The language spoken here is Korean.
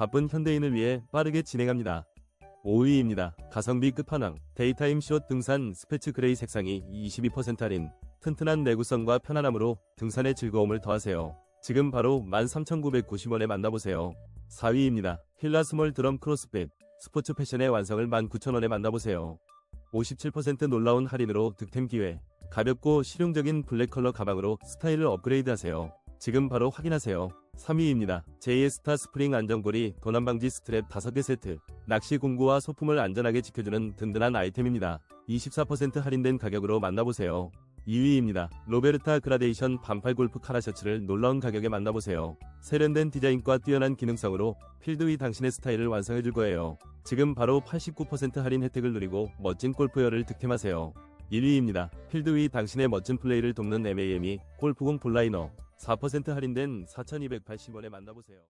바쁜 현대인을 위해 빠르게 진행합니다. 5위입니다. 가성비 끝판왕 데이타임 숏 등산 스페츠 그레이 색상이 22% 할인 튼튼한 내구성과 편안함으로 등산의 즐거움을 더하세요. 지금 바로 13,990원에 만나보세요. 4위입니다. 힐라 스몰 드럼 크로스핏 스포츠 패션의 완성을 19,000원에 만나보세요. 57% 놀라운 할인으로 득템 기회 가볍고 실용적인 블랙 컬러 가방으로 스타일을 업그레이드 하세요. 지금 바로 확인하세요. 3위입니다. JS타 스프링 안전고리 도난방지 스트랩 5개 세트 낚시 공구와 소품을 안전하게 지켜주는 든든한 아이템입니다. 24% 할인된 가격으로 만나보세요. 2위입니다. 로베르타 그라데이션 반팔 골프 카라 셔츠를 놀라운 가격에 만나보세요. 세련된 디자인과 뛰어난 기능성으로 필드 위 당신의 스타일을 완성해줄 거예요. 지금 바로 89% 할인 혜택을 누리고 멋진 골프웨어를 득템하세요. 1위입니다. 필드 위 당신의 멋진 플레이를 돕는 MAM이 골프공 볼라이너 4% 할인된 4,280원에 만나보세요.